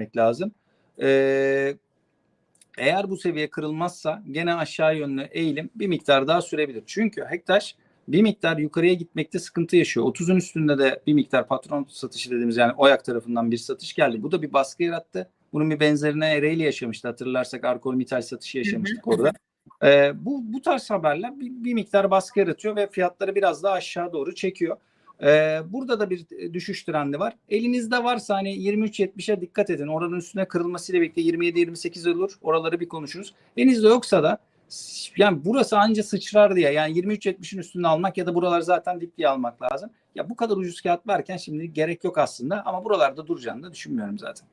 etmek lazım. Ee, eğer bu seviye kırılmazsa gene aşağı yönlü eğilim bir miktar daha sürebilir. Çünkü Hektaş bir miktar yukarıya gitmekte sıkıntı yaşıyor. 30'un üstünde de bir miktar patron satışı dediğimiz yani OYAK tarafından bir satış geldi. Bu da bir baskı yarattı. Bunun bir benzerine Ereğli yaşamıştı. Hatırlarsak ArcelorMittal satışı yaşamıştık orada. Ee, bu, bu tarz haberler bir, bir miktar baskı yaratıyor ve fiyatları biraz daha aşağı doğru çekiyor. Ee, burada da bir düşüş trendi var. Elinizde varsa hani 23.70'e dikkat edin. Oranın üstüne kırılmasıyla birlikte 27-28 olur. Oraları bir konuşuruz. Elinizde yoksa da yani burası anca sıçrar diye yani 23.70'in üstünde almak ya da buralar zaten dip diye almak lazım. Ya bu kadar ucuz kağıt varken şimdi gerek yok aslında ama buralarda duracağını da düşünmüyorum zaten.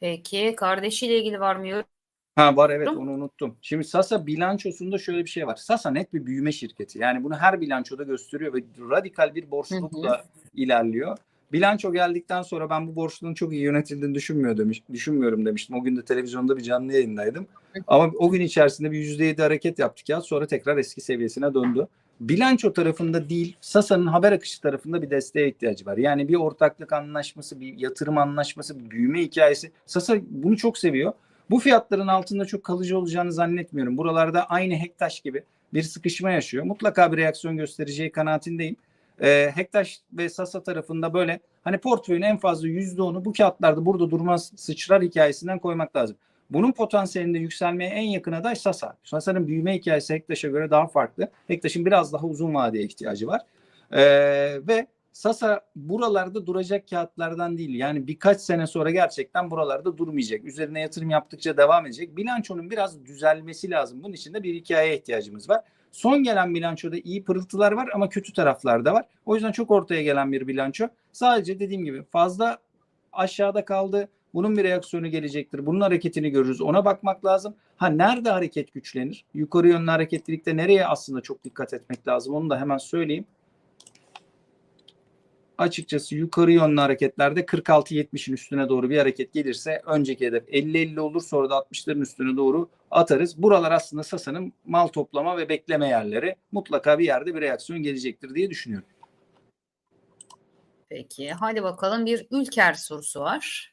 Peki kardeşiyle ilgili var mı yorum? Ha var evet onu unuttum. Şimdi Sasa bilançosunda şöyle bir şey var. Sasa net bir büyüme şirketi. Yani bunu her bilançoda gösteriyor ve radikal bir borçlulukla ilerliyor. Bilanço geldikten sonra ben bu borçluluğun çok iyi yönetildiğini düşünmüyor demiş, düşünmüyorum demiştim. O gün de televizyonda bir canlı yayındaydım. Ama o gün içerisinde bir %7 hareket yaptık ya sonra tekrar eski seviyesine döndü. Bilanço tarafında değil, Sasa'nın haber akışı tarafında bir desteğe ihtiyacı var. Yani bir ortaklık anlaşması, bir yatırım anlaşması, bir büyüme hikayesi. Sasa bunu çok seviyor. Bu fiyatların altında çok kalıcı olacağını zannetmiyorum. Buralarda aynı Hektaş gibi bir sıkışma yaşıyor. Mutlaka bir reaksiyon göstereceği kanaatindeyim. Ee, Hektaş ve Sasa tarafında böyle hani portföyün en fazla %10'u bu kağıtlarda burada durmaz sıçrar hikayesinden koymak lazım. Bunun potansiyelinde yükselmeye en yakın aday Sasa. Sasa'nın büyüme hikayesi Hektaş'a göre daha farklı. Hektaş'ın biraz daha uzun vadeye ihtiyacı var. Ee, ve Sasa buralarda duracak kağıtlardan değil. Yani birkaç sene sonra gerçekten buralarda durmayacak. Üzerine yatırım yaptıkça devam edecek. Bilançonun biraz düzelmesi lazım. Bunun için de bir hikayeye ihtiyacımız var. Son gelen bilançoda iyi pırıltılar var ama kötü taraflar da var. O yüzden çok ortaya gelen bir bilanço. Sadece dediğim gibi fazla aşağıda kaldı. Bunun bir reaksiyonu gelecektir. Bunun hareketini görürüz. Ona bakmak lazım. Ha nerede hareket güçlenir? Yukarı yönlü hareketlilikte nereye aslında çok dikkat etmek lazım? Onu da hemen söyleyeyim açıkçası yukarı yönlü hareketlerde 46-70'in üstüne doğru bir hareket gelirse önceki hedef 50-50 olur sonra da 60'ların üstüne doğru atarız. Buralar aslında Sasa'nın mal toplama ve bekleme yerleri. Mutlaka bir yerde bir reaksiyon gelecektir diye düşünüyorum. Peki hadi bakalım bir Ülker sorusu var.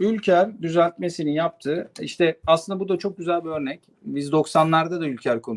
Ülker düzeltmesini yaptı. İşte aslında bu da çok güzel bir örnek. Biz 90'larda da Ülker konuşuyorduk.